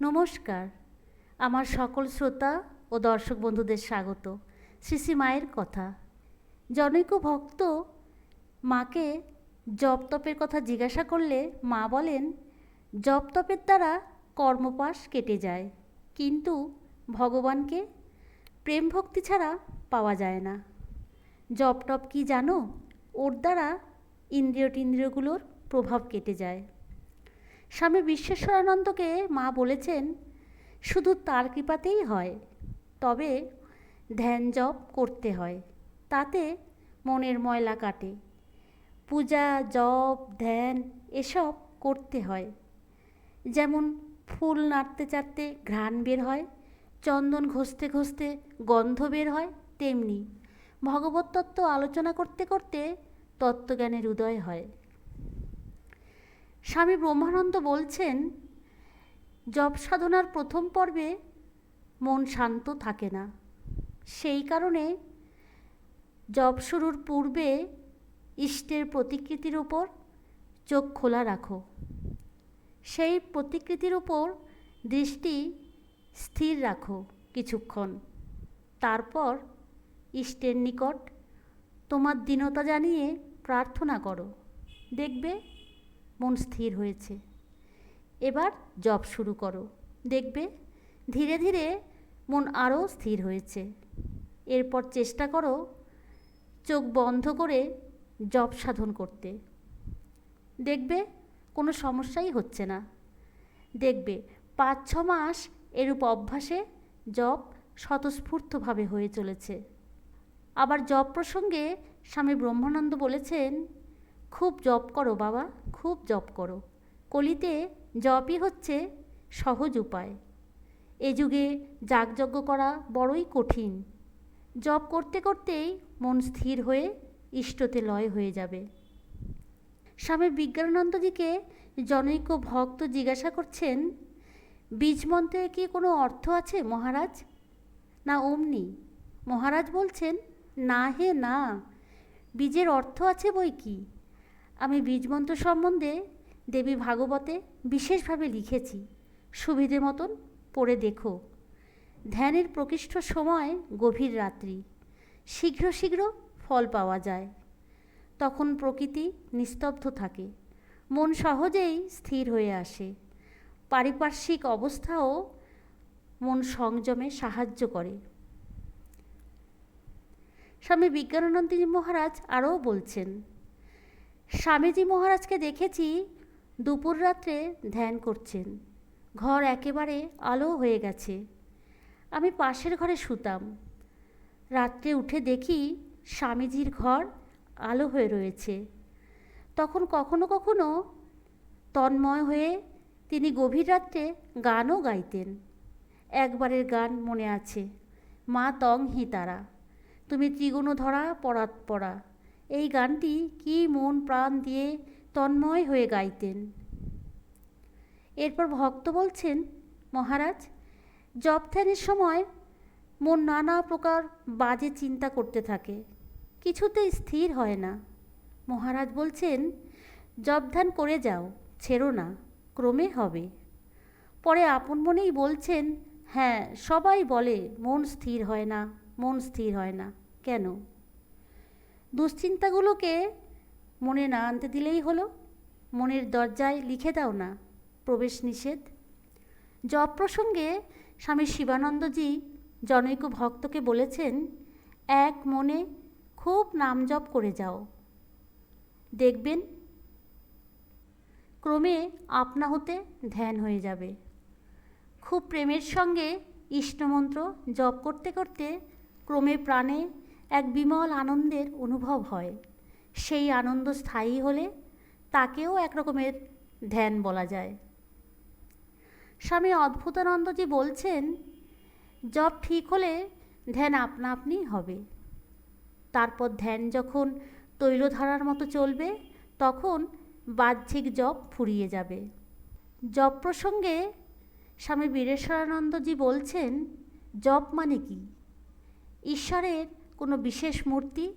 নমস্কার। আমার সকল শ্রোতা ও দর্শক বন্ধুদের স্বাগত। শ্রী মায়ের কথা। জনৈক ভক্ত মাকে জপ তপের কথা জিজ্ঞাসা করলে মা বলেন জপ তপের দ্বারা কর্মপাশ কেটে যায়, কিন্তু ভগবানকে প্রেম ভক্তি ছাড়া পাওয়া যায় না। জপ টপ কি জানো? ওর দ্বারা ইন্দ্রিয় টিন্দ্রিয়গুলোর প্রভাব কেটে যায়। স্বামী বিশ্বেশ্বরানন্দকে মা বলেছেন, শুধু তার কৃপাতেই হয়, তবে ধ্যান জপ করতে হয়, তাতে মনের ময়লা কাটে। পূজা, জপ, ধ্যান এসব করতে হয়। যেমন ফুল নাড়তে চাড়তে ঘ্রাণ বের হয়, চন্দন ঘষতে ঘষতে গন্ধ বের হয়, তেমনি ভগবত তত্ত্ব আলোচনা করতে করতে তত্ত্বজ্ঞানের উদয় হয়। স্বামী ব্রহ্মানন্দ বলছেন, জপ সাধনার প্রথম পর্বে মন শান্ত থাকে না। সেই কারণে জপ শুরুর পূর্বে ইষ্টের প্রতিকৃতির উপর চোখ খোলা রাখো। সেই প্রতিকৃতির উপর দৃষ্টি স্থির রাখো কিছুক্ষণ। তারপর ইষ্টের নিকট তোমার দীনতা জানিয়ে প্রার্থনা করো। দেখবে মন স্থির হয়েছে। এবার জপ শুরু করো। দেখবে ধীরে ধীরে মন আরও স্থির হয়েছে। এরপর চেষ্টা করো চোখ বন্ধ করে জপ সাধন করতে। দেখবে কোনো সমস্যাই হচ্ছে না। দেখবে পাঁচ, ছ মাস এরূপ অভ্যাসে জপ স্বতঃস্ফূর্তভাবে হয়ে চলেছে। আবার জপ প্রসঙ্গে স্বামী ব্রহ্মানন্দ বলেছেন খুব জপ করো বাবা, খুব জপ করো। কলিতে জপই হচ্ছে সহজ উপায়। এ যুগে যাগযজ্ঞ করা বড়ই কঠিন। জপ করতে করতেই মন স্থির হয়ে ইষ্টতে লয় হয়ে যাবে। স্বামী বিজ্ঞানানন্দজিকে জনৈক ভক্ত জিজ্ঞাসা করছেন, বীজ মন্ত্রের কি কোনো অর্থ আছে মহারাজ? না, অমনি। মহারাজ বলছেন, না হে, না। বীজের অর্থ আছে বই কি? আমি বীজমন্ত্র সম্বন্ধে দেবী ভাগবতে বিশেষভাবে লিখেছি। সুবিধে মতন পড়ে দেখো। ধ্যানের প্রকৃষ্ট সময় গভীর রাত্রি। শীঘ্র শীঘ্র ফল পাওয়া যায়। তখন প্রকৃতি নিস্তব্ধ থাকে। মন সহজেই স্থির হয়ে আসে। পারিপার্শ্বিক অবস্থাও মন সংযমে সাহায্য করে। স্বামী বিজ্ঞানানন্দজি মহারাজ আরও বলছেন স্বামীজি মহারাজকে দেখেছি দুপুর রাত্রে ধ্যান করছেন। ঘর একেবারে আলো হয়ে গেছে। আমি পাশের ঘরে শুতাম। রাত্রে উঠে দেখি স্বামীজির ঘর আলো হয়ে রয়েছে। তখন কখনো কখনো তন্ময় হয়ে তিনি গভীর রাত্রে গানও গাইতেন। একবারের গান মনে আছে, মা তং হি তারা, তুমি ত্রিগুণ ধরা পরাত পড়া এই গানটি কি মন প্রাণ দিয়ে তন্ময় হয়ে গাইতেন? এরপর ভক্ত বলছেন, মহারাজ, জপ ধ্যানের সময় মন নানা প্রকার বাজে চিন্তা করতে থাকে কিছুতে স্থির হয় না। মহারাজ বলছেন, জপ ধ্যান করে যাও, ছেড়ো না, ক্রমে হবে। পরে আপন মনেই বলছেন হ্যাঁ সবাই বলে মন স্থির হয় না, মন স্থির হয় না, কেন? দুশ্চিন্তাগুলোকে মনে না আনতে দিলেই হলো। মনের দরজায় লিখে দাও না, প্রবেশ নিষেধ। জপ প্রসঙ্গে স্বামী শিবানন্দজি জনৈক ভক্তকে বলেছেন, এক মনে খুব নাম জপ করে যাও। দেখবেন, ক্রমে আপনা হতে ধ্যান হয়ে যাবে। খুব প্রেমের সঙ্গে ইষ্টমন্ত্র জপ করতে করতে ক্রমে প্রাণে এক বিমল আনন্দের অনুভব হয়। সেই আনন্দ স্থায়ী হলে তাকেও এক রকমের ধ্যান বলা যায়। স্বামী অদ্ভুতানন্দজি বলছেন জব ঠিক হলে ধ্যান আপনা আপনি হবে। তারপর ধ্যান যখন তৈলধারার মতো চলবে, তখন বাহ্যিক জব ফুরিয়ে যাবে। জপ প্রসঙ্গে স্বামী বীরেশ্বরানন্দজি বলছেন জব মানে কি? ঈশ্বরের কোনো বিশেষ মূর্তি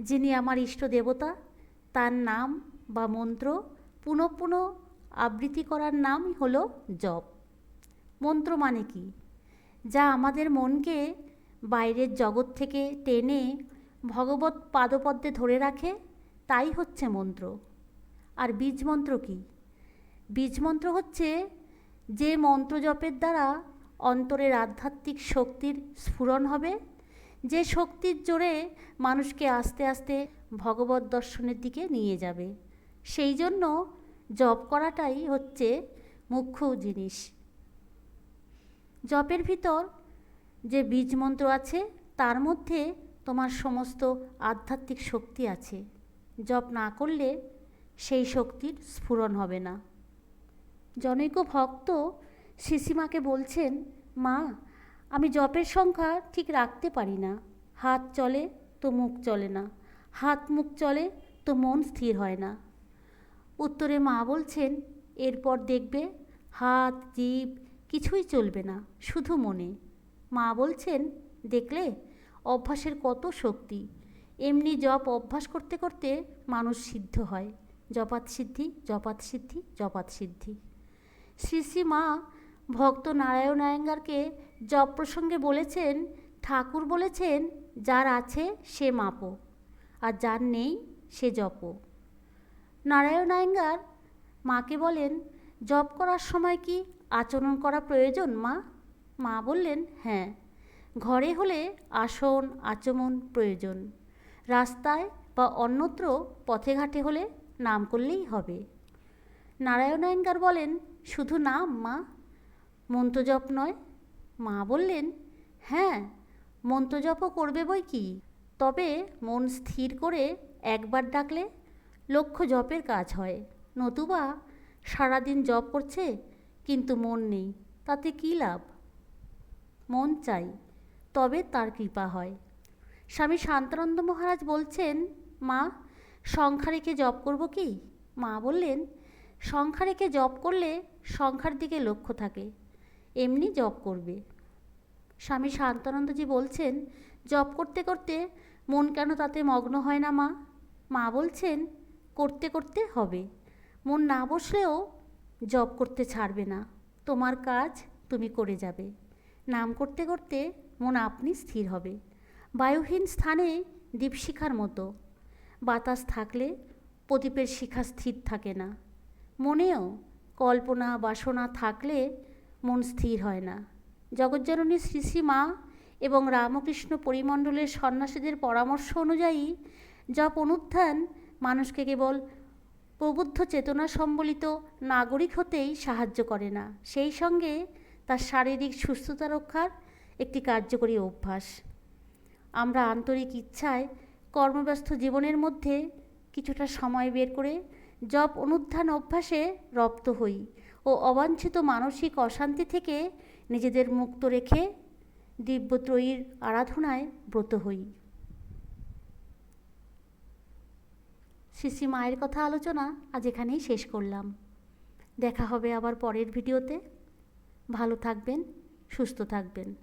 যিনি আমার ইষ্ট দেবতা, তার নাম বা মন্ত্র পুনঃ পুনঃ আবৃত্তি করার নামই হলো জপ। মন্ত্র মানে কি? যা আমাদের মনকে বাইরের জগৎ থেকে টেনে ভগবত পাদপদ্মে ধরে রাখে, তাই হচ্ছে মন্ত্র। আর বীজ মন্ত্র কী? বীজ মন্ত্র হচ্ছে যে মন্ত্র জপের দ্বারা অন্তরের আধ্যাত্মিক শক্তির স্ফুরণ হবে যে শক্তির জোরে মানুষকে আস্তে আস্তে ভগবত দর্শনের দিকে নিয়ে যাবে। সেই জন্য জপ করাটাই হচ্ছে মুখ্য জিনিস। জপের ভিতর যে বীজ মন্ত্র আছে, তার মধ্যে তোমার সমস্ত আধ্যাত্মিক শক্তি আছে। জপ না করলে সেই শক্তির স্ফুরণ হবে না। জনৈক ভক্ত শিশিমাকে বলছেন, মা আমি জপের সংখ্যা ঠিক রাখতে পারি না। হাত চলে তো মুখ চলে না। হাত মুখ চলে তো মন স্থির হয় না। উত্তরে মা বলছেন, এরপর দেখবে হাত, জিভ কিছুই চলবে না, শুধু মনে। মা বলছেন, দেখলে অভ্যাসের কত শক্তি। এমনি জপ অভ্যাস করতে করতে মানুষ সিদ্ধ হয়। জপাত সিদ্ধি জপাত সিদ্ধি জপাত সিদ্ধি। শ্রী শ্রী মা ভক্ত নারায়ণ আয়েঙ্গারকে জপ প্রসঙ্গে বলেছেন, ঠাকুর বলেছেন, যার আছে সে মাপো, আর যার নেই সে জপো। নারায়ণ আয়েঙ্গার মাকে বলেন, জপ করার সময় কি আচরণ করা প্রয়োজন, মা? মা বললেন হ্যাঁ ঘরে হলে আসন, আচমন প্রয়োজন। রাস্তায় বা অন্যত্র পথে ঘাটে হলে নাম করলেই হবে। নারায়ণ আয়েঙ্গার বলেন, শুধু নাম, মা। মন্ত্রজপ নয়? মা বললেন হ্যাঁ মন্ত্রজপও করবে বই কি? তবে মন স্থির করে একবার ডাকলে লক্ষ্য জপের কাজ হয়। নতুবা সারাদিন জপ করছে, কিন্তু মন নেই। তাতে কী লাভ? মন চাই, তবে তার কৃপা হয়। স্বামী শান্তানন্দ মহারাজ বলছেন, মা, সংখ্যা রেখে জপ করব কি? মা বললেন, সংখ্যা রেখে জপ করলে সংখ্যার দিকে লক্ষ্য থাকে। এমনি জপ করবে। স্বামী শান্তানন্দজি বলছেন, জপ করতে করতে মন কেন তাতে মগ্ন হয় না মা? মা বলছেন, করতে করতে হবে। মন না বসলেও জব করতে ছাড়বে না। তোমার কাজ তুমি করে যাবে। নাম করতে করতে মন আপনি স্থির হবে। বায়ুহীন স্থানে দীপশিখার মতো। বাতাস থাকলে প্রদীপের শিখা স্থির থাকে না। মনেও কল্পনা বাসনা থাকলে মন স্থির হয় না। জগজ্জননী শ্রী শ্রী মা এবং রামকৃষ্ণ পরিমণ্ডলের সন্ন্যাসীদের পরামর্শ অনুযায়ী জপ অনুত্থান মানুষকে কেবল প্রবুদ্ধ চেতনা সম্বলিত নাগরিক হতেই সাহায্য করে না। সেই সঙ্গে তার শারীরিক সুস্থতা রক্ষার একটি কার্যকরী অভ্যাস। আমরা আন্তরিক ইচ্ছায় কর্মব্যস্ত জীবনের মধ্যে কিছুটা সময় বের করে জপ অনুধ্যান অভ্যাসে রপ্ত হই। ও অবাঞ্ছিত মানসিক অশান্তি থেকে নিজেদের মুক্ত রেখে দিব্যত্রয়ীর আরাধনায় ব্রত হই। শ্রী মায়ের কথা আলোচনা আজ এখানেই শেষ করলাম। দেখা হবে আবার পরের ভিডিওতে। ভালো থাকবেন, সুস্থ থাকবেন।